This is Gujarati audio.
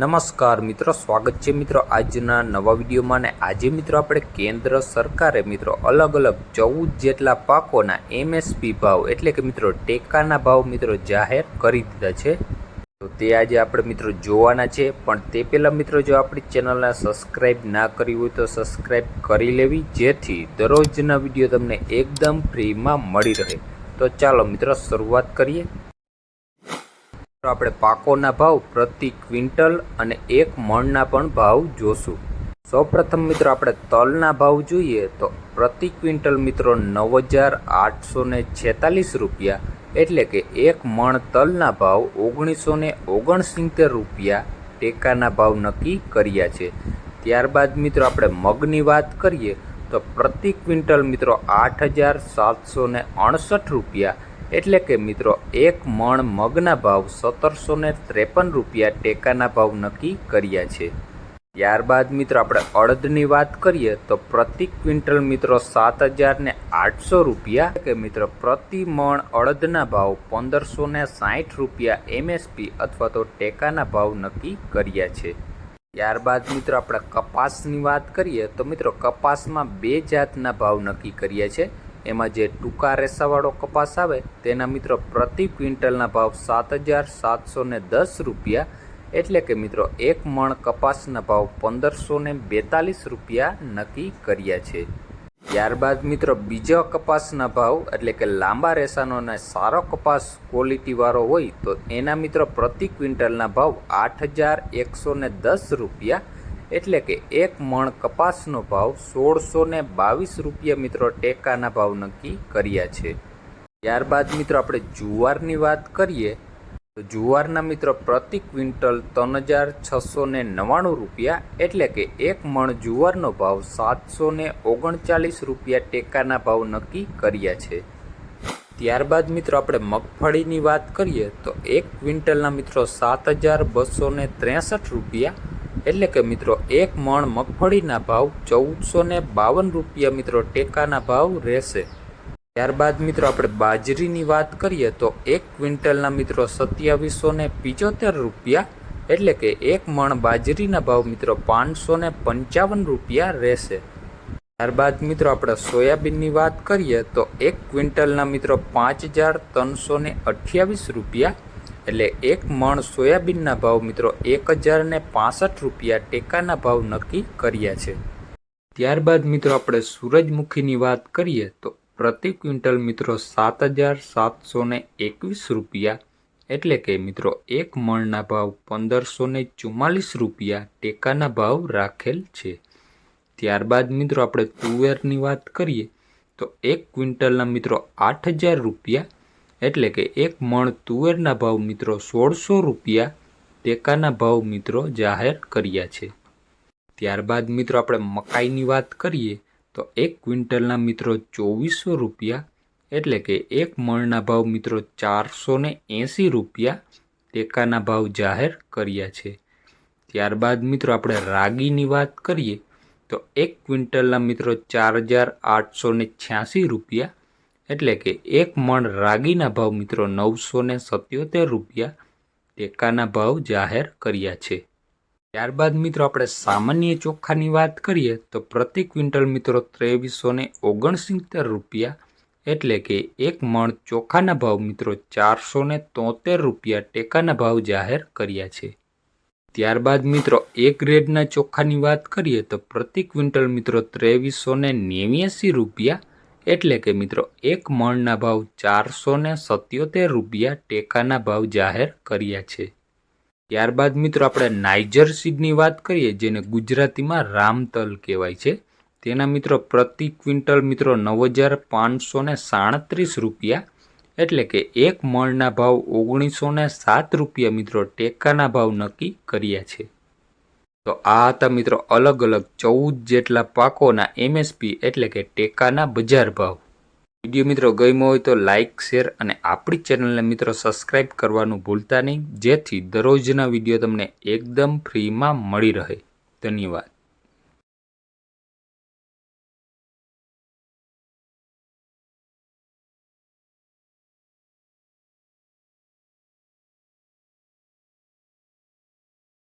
નમસ્કાર મિત્રો, સ્વાગત છે મિત્રો આજના નવા વિડીયોમાં ને આજે મિત્રો આપણે કેન્દ્ર સરકારે મિત્રો અલગ અલગ ચૌદ જેટલા પાકોના એમએસપી ભાવ એટલે કે મિત્રો ટેકાના ભાવ મિત્રો જાહેર કરી દીધા છે. તો તે આજે આપણે મિત્રો જોવાના છે, પણ તે પહેલાં મિત્રો જો આપણી ચેનલને સબસ્ક્રાઈબ ના કરી હોય તો સબસ્ક્રાઈબ કરી લેવી, જેથી દરરોજના વીડિયો તમને એકદમ ફ્રીમાં મળી રહે. તો ચાલો મિત્રો શરૂઆત કરીએ. આપણે પાકોના ભાવ, પ્રતિ ક્વિન્ટલ અને એક મણના પણ ભાવ જોશું. સૌપ્રથમ મિત્રો આપણે તલના ભાવ જોઈએ તો પ્રતિ ક્વિન્ટલ મિત્રો નવ હજાર આઠસો ને છેતાલીસ રૂપિયા એટલે કે એક મણ તલના ભાવ ઓગણીસો ને ઓગણસિત્તેર રૂપિયા ટેકાના ભાવ નક્કી કર્યા છે. ત્યારબાદ મિત્રો આપણે મગની વાત કરીએ તો પ્રતિ ક્વિન્ટલ મિત્રો આઠ હજાર સાતસો અડસઠ રૂપિયા એટલે કે મિત્રો, એક મણ મગના ભાવ સત્તરસો ને ત્રેપન રૂપિયા ટેકાના ભાવ નક્કી કર્યા છે. ત્યારબાદ મિત્રો, આપણે અડદની વાત કરીએ તો પ્રતિ ક્વિન્ટલ મિત્રો સાત હજાર ને આઠસો રૂપિયા. કે મિત્રો, પ્રતિ મણ અડદના ભાવ પંદરસો ને સાઠ રૂપિયા એમએસપી અથવા તો ટેકાના ભાવ નક્કી કર્યા છે. ત્યારબાદ મિત્રો, આપણે કપાસની વાત કરીએ તો મિત્રો, કપાસમાં બે જાતના ભાવ નક્કી કર્યા છે. એમાં જે ટૂંકા રેસાવાળો કપાસ આવે, તેના મિત્રો પ્રતિ ક્વિન્ટલના ભાવ સાત હજાર સાતસો ને દસ રૂપિયા, એટલે કે મિત્રો એક મણ કપાસના ભાવ પંદરસો ને બેતાલીસ રૂપિયા નક્કી કર્યા છે. ત્યારબાદ મિત્રો બીજો કપાસના ભાવ, એટલે કે લાંબા રેસાનો અને સારો કપાસ ક્વોલિટીવાળો હોય, તો એના મિત્રો પ્રતિ ક્વિન્ટલના ભાવ આઠ હજાર એકસો ને દસ રૂપિયા એટલે કે એક મણ કપાસનો ભાવ સોળસો ને બાવીસ રૂપિયા મિત્રો ટેકાના ભાવ નક્કી કર્યા છે. ત્યારબાદ મિત્રો આપણે જુવારની વાત કરીએ, તો જુવારના મિત્રો પ્રતિ ક્વિન્ટલ ત્રણ હજાર છસો ને નવ્વાણું રૂપિયા એટલે કે એક મણ જુવારનો ભાવ સાતસો ને ઓગણચાલીસ રૂપિયા ટેકાના ભાવ નક્કી કર્યા છે. ત્યારબાદ મિત્રો આપણે મગફળીની વાત કરીએ, તો એક ક્વિન્ટલના મિત્રો સાત હજાર બસો ત્રેસઠ રૂપિયા એટલે કે મિત્રો, એક મણ મગફળીના ભાવ ચૌદસો ને બાવન રૂપિયા મિત્રો ટેકાના ભાવ રહેશે. ત્યારબાદ મિત્રો આપણે બાજરીની વાત કરીએ તો એક ક્વિન્ટલના મિત્રો સત્યાવીસો ને પિચોતેર રૂપિયા, એટલે કે એક મણ બાજરીના ભાવ મિત્રો પાંચસો ને પંચાવન રૂપિયા રહેશે. ત્યારબાદ મિત્રો આપણે સોયાબીનની વાત કરીએ તો એક ક્વિન્ટલના મિત્રો પાંચ હજાર ત્રણસો ને અઠ્યાવીસ રૂપિયા એટલે એક મણ સોયાબીનના ભાવ મિત્રો એક હજાર ને પાસઠ રૂપિયા ટેકાના ભાવ નક્કી કર્યા છે. ત્યારબાદ મિત્રો આપણે સૂરજમુખીની વાત કરીએ તો પ્રતિ ક્વિન્ટલ મિત્રો સાત હજાર સાતસો ને એકવીસ રૂપિયા એટલે કે મિત્રો એક મણના ભાવ પંદરસો ને ચુમ્માલીસ રૂપિયા ટેકાના ભાવ રાખેલ છે. ત્યારબાદ મિત્રો આપણે તુવેરની વાત કરીએ તો એક ક્વિન્ટલના મિત્રો આઠ હજાર રૂપિયા એટલે કે એક મણ તુવેરના ભાવ મિત્રો સોળસો રૂપિયા, ટેકાના ભાવ મિત્રો જાહેર કર્યા છે. ત્યારબાદ મિત્રો આપણે મકાઈની વાત કરીએ, તો એક ક્વિન્ટલના મિત્રો ચોવીસો રૂપિયા, એટલે કે એક મણના ભાવ મિત્રો ચારસો ને એંસી રૂપિયા, ટેકાના ભાવ જાહેર કર્યા છે. ત્યારબાદ મિત્રો આપણે રાગીની વાત કરીએ, તો એક ક્વિન્ટલના મિત્રો ચાર હજાર આઠસો ને છ્યાસી રૂપિયા એટલે કે એક મણ રાગીના ભાવ મિત્રો નવસો ને સત્યોતેર રૂપિયા ટેકાના ભાવ જાહેર કર્યા છે. ત્યારબાદ મિત્રો આપણે સામાન્ય ચોખાની વાત કરીએ તો પ્રતિ ક્વિન્ટલ મિત્રો ત્રેવીસો ને ઓગણસિત્તેર રૂપિયા એટલે કે એક મણ ચોખાના ભાવ મિત્રો ચારસો ને તોતેર રૂપિયા ટેકાના ભાવ જાહેર કર્યા છે. ત્યારબાદ મિત્રો એક ગ્રેડના ચોખાની વાત કરીએ તો પ્રતિ ક્વિન્ટલ મિત્રો ત્રેવીસો ને નેવ્યાસી રૂપિયા એટલે કે મિત્રો, એક મણના ભાવ ચારસો ને સત્યોતેર રૂપિયા ટેકાના ભાવ જાહેર કર્યા છે. ત્યારબાદ મિત્રો, આપણે નાઇજર સીડની વાત કરીએ, જેને ગુજરાતીમાં રામતલ કહેવાય છે. તેના મિત્રો, પ્રતિ ક્વિન્ટલ મિત્રો નવ હજાર પાંચસો ને સાડત્રીસ રૂપિયા, એટલે કે એક મણના ભાવ ઓગણીસો ને સાત રૂપિયા મિત્રો ટેકાના ભાવ નક્કી કર્યા છે. તો આ હતા મિત્રો અલગ અલગ ચૌદ જેટલા પાકોના એમએસપી એટલે કે ટેકાના બજાર ભાવ. વીડિયો મિત્રો ગમ્યો હોય તો લાઇક શેર અને આપણી ચેનલને મિત્રો સબસ્ક્રાઇબ કરવાનું ભૂલતા નહીં. જેથી દરરોજના વીડિયો તમને એકદમ ફ્રીમાં મળી રહે. ધન્યવાદ.